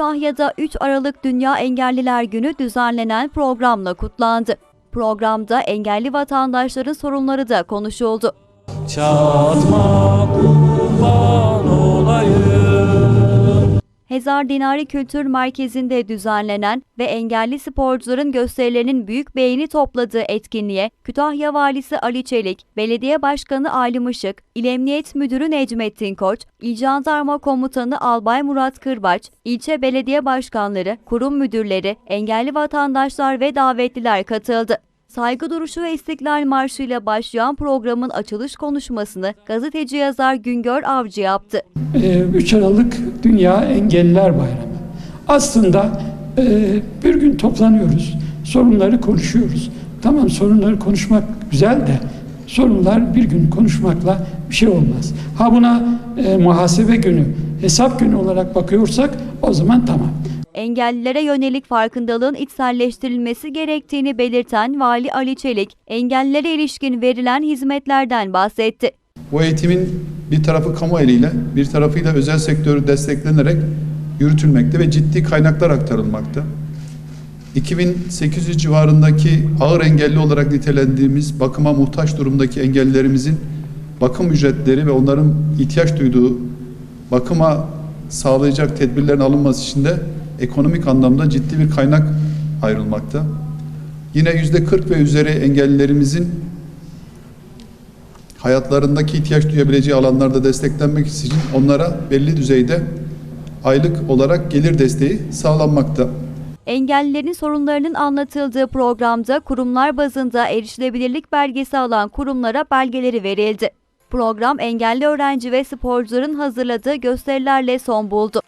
Kütahya'da 3 Aralık Dünya Engelliler Günü düzenlenen programla kutlandı. Programda engelli vatandaşların sorunları da konuşuldu. Çatma kurban olayım Hezar Dinari Kültür Merkezi'nde düzenlenen ve engelli sporcuların gösterilerinin büyük beğeni topladığı etkinliğe Kütahya Valisi Ali Çelik, Belediye Başkanı Ali Mışık, İl Emniyet Müdürü Necmettin Koç, İl Jandarma Komutanı Albay Murat Kırbaç, ilçe belediye başkanları, kurum müdürleri, engelli vatandaşlar ve davetliler katıldı. Saygı duruşu ve İstiklal Marşı ile başlayan programın açılış konuşmasını gazeteci yazar Güngör Avcı yaptı. Ee, 3 Aralık Dünya Engelliler Bayramı. Aslında e, bir gün toplanıyoruz, sorunları konuşuyoruz. Tamam sorunları konuşmak güzel de sorunlar bir gün konuşmakla bir şey olmaz. Ha buna e, muhasebe günü, hesap günü olarak bakıyorsak o zaman tamam. Engellilere yönelik farkındalığın içselleştirilmesi gerektiğini belirten Vali Ali Çelik, engellilere ilişkin verilen hizmetlerden bahsetti. Bu eğitimin bir tarafı kamu eliyle, bir tarafıyla özel sektörü desteklenerek yürütülmekte ve ciddi kaynaklar aktarılmakta. 2800 civarındaki ağır engelli olarak nitelendiğimiz bakıma muhtaç durumdaki engellilerimizin bakım ücretleri ve onların ihtiyaç duyduğu bakıma sağlayacak tedbirlerin alınması için de ekonomik anlamda ciddi bir kaynak ayrılmakta. Yine yüzde 40 ve üzeri engellilerimizin hayatlarındaki ihtiyaç duyabileceği alanlarda desteklenmek için onlara belli düzeyde aylık olarak gelir desteği sağlanmakta. Engellilerin sorunlarının anlatıldığı programda kurumlar bazında erişilebilirlik belgesi alan kurumlara belgeleri verildi. Program engelli öğrenci ve sporcuların hazırladığı gösterilerle son buldu.